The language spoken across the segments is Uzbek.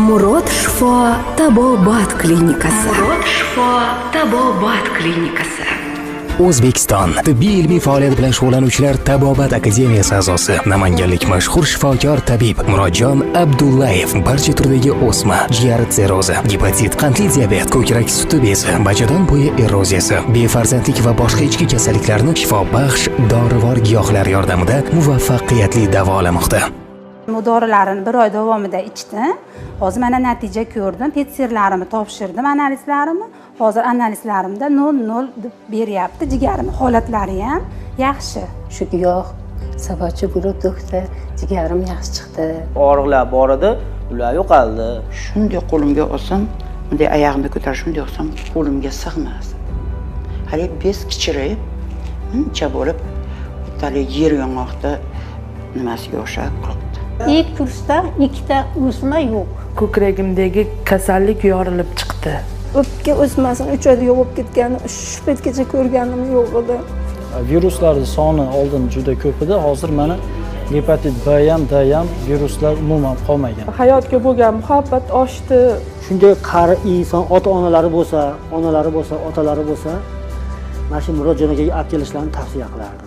Murod Shifo tabobat klinikasi. Murod Shifo tabobat klinikasi. O'zbekiston tibbiy ilmiy faoliyat bilan shug'ullanuvchilar tabobat akademiyasi a'zosi namanganlik mashhur shifokor tabib Murodjon Abdullayev barcha turdagi o'sma, jigar sirrozi, gepatit, qandli diabet, ko'krak suti bezi, bachadon bo'yi eroziyasi, befarzandlik va boshqa ichki kasalliklarni shifobaxsh dorivor giyohlar yordamida muvaffaqiyatli davolamoqda. Bu dorilarni bir oy davomida ichdim. Hozir mana natija ko'rdim. Tetsirlarimni topshirdim, analizlarimni. Hozir analizlarimda 0 deb beryapti. Jigarim holatlari ham yaxshi. shu giyoh sababchi bo'lib doktor jigarim yaxshi chiqdi og'riqlar bor edi ular yo'qoldi shunday qo'limga olsam bunday oyog'imni ko'tarib shunday olsam qo'limga sig'mas haligi bez kichrayib buncha bo'lib bittalik yer yong'oqda nimasiga o'xshab ilk kursda ikkita o'sma yo'q. Ko'kragimdagi kasallik yorilib chiqdi. O'pka o'smasini uch oyda bo'lib ketgani shu paytgacha ko'rganim yo'q edi. Viruslarni soni oldin juda ko'p edi. Hozir mana gepatit b ham d ham viruslar umuman qolmagan. Hayotga bo'lgan muhabbat oshdi. Shunday qari inson ota onalari bo'lsa onalari bo'lsa otalari bo'lsa mana shu murodjon akaga olib kelishlarini tavsiya qilardim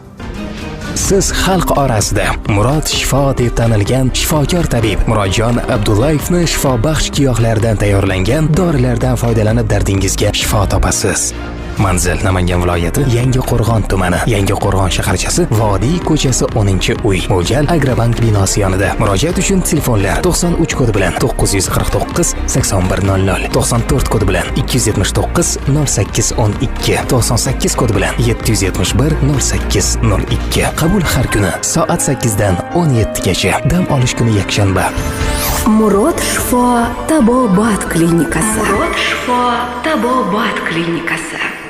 Siz xalq orasida Murod shifo deb tanilgan shifokor tabib Murodjon Abdullayevni shifobaxsh giyohlardan tayyorlangan dorilardan foydalanib dardingizga shifo topasiz. Manzil Namangan viloyati Yangi Qo'rg'on tumani, Yangi Qo'rg'on shaharchasi, Vodiy ko'chasi 10-uy. Mo'ljal Agrobank binosi yonida. Murojaat uchun telefonlar 93 kodi bilan 949 8100, 94 kodi bilan 279 0812, 98 kodi bilan 771 0802. Qabul har kuni soat 8 dan 17 gacha. Dam olish kuni yakshanba. Murod Shifo tabobat klinikasi. Murod Shifo tabobat klinikasi.